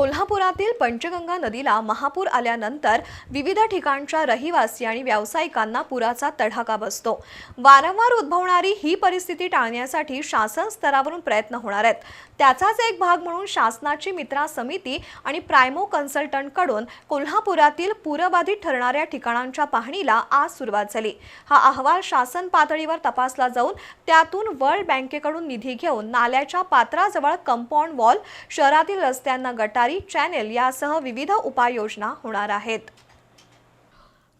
कोल्हापुरातील पंचगंगा नदीला महापूर आल्यानंतर विविध ठिकाणच्या रहिवासी आणि व्यावसायिकांना पुराचा तडाखा बसतो. वारंवार उद्भवणारी ही परिस्थिती टाळण्यासाठी शासन स्तरावरून प्रयत्न होणार आहेत. त्याचाच एक भाग म्हणून शासनाची मित्रा समिती आणि प्रायमो कन्सल्टंटकडून कोल्हापुरातील पूरबाधित ठरणाऱ्या ठिकाणांच्या पाहणीला आज सुरुवात झाली. हा अहवाल शासन पातळीवर तपासला जाऊन त्यातून वर्ल्ड बँकेकडून निधी घेऊन नाल्याच्या पात्राजवळ कंपाऊंड वॉल शहरातील रस्त्यांना गटारी चॅनेल यासह विविध उपाययोजना होणार आहेत.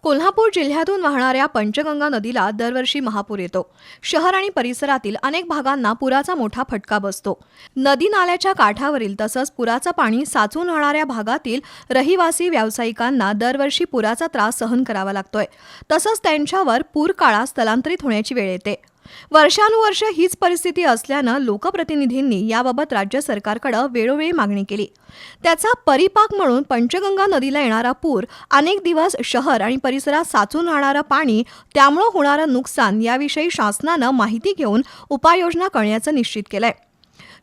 कोल्हापूर जिल्ह्यातून वाहणाऱ्या पंचगंगा नदीला दरवर्षी महापूर येतो. शहर आणि परिसरातील अनेक भागांना पुराचा मोठा फटका बसतो. नदी नाल्याच्या काठावरील तसंच पुराचं पाणी साचून राहणाऱ्या भागातील रहिवासी व्यावसायिकांना दरवर्षी पुराचा त्रास सहन करावा लागतोय. तसंच त्यांच्यावर पूर काळा स्थलांतरित होण्याची वेळ येते. वर्षानुवर्ष हीच परिस्थिती असल्यानं लोकप्रतिनिधींनी याबाबत राज्य सरकारकडे वेळोवेळी मागणी केली. त्याचा परिपाक म्हणून पंचगंगा नदीला येणारा पूर अनेक दिवस शहर आणि परिसरात साचून राहणारं पाणी त्यामुळं होणारं नुकसान याविषयी शासनानं माहिती घेऊन उपाययोजना करण्याचं निश्चित केलंय.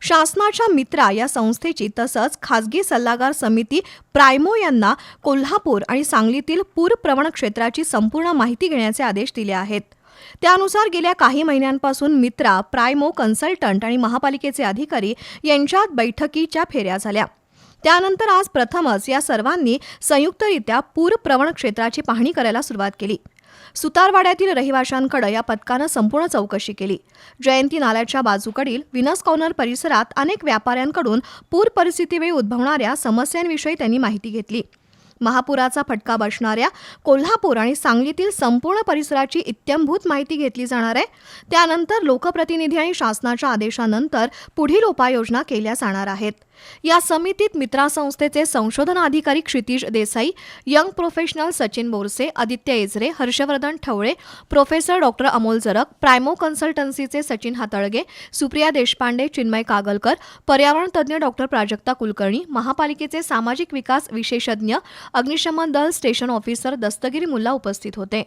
शासनाच्या मित्रा या संस्थेची तसंच खासगी सल्लागार समिती प्रायमो यांना कोल्हापूर आणि सांगलीतील पूर प्रवण क्षेत्राची संपूर्ण माहिती घेण्याचे आदेश दिले आहेत. त्यानुसार गेल्या काही महिन्यांपासून मित्रा प्रायमो कन्सल्टंट आणि महापालिकेचे अधिकारी यांच्यात बैठकीच्या फेऱ्या झाल्या. त्यानंतर आज प्रथमच या सर्वांनी संयुक्तरित्या पूर प्रवण क्षेत्राची पाहणी करायला सुरुवात केली. सुतारवाड्यातील रहिवाशांकडे या पथकानं संपूर्ण चौकशी केली. जयंती नाल्याच्या बाजूकडील विनस कॉर्नर परिसरात अनेक व्यापाऱ्यांकडून पूर परिस्थितीवेळी उद्भवणाऱ्या समस्यांविषयी त्यांनी माहिती घेतली. महापुराचा फटका बसणाऱ्या कोल्हापूर आणि सांगलीतील संपूर्ण परिसराची इत्यंभूत माहिती घेतली जाणार आहे. त्यानंतर लोकप्रतिनिधी आणि शासनाच्या आदेशानंतर पुढील उपाययोजना केल्या जाणार आहेत. या समितीत मित्रा संस्थेचे संशोधन अधिकारी Kshitish Desai young professional Sachin Borse Aditya Ejare Harshvardhan Thawale professor doctor Amol Jarak Primo कन्सल्टन्सीचे Sachin Hatalge Supriya Deshpande Chinmay Kagalkar पर्यावरण तज्ज्ञ डॉक्टर प्राजक्ता कुलकर्णी महापालिकेचे सामाजिक विकास विशेषज्ञ अग्निशमन दल स्टेशन ऑफिसर दस्तगिरी मुल्ला उपस्थित होते.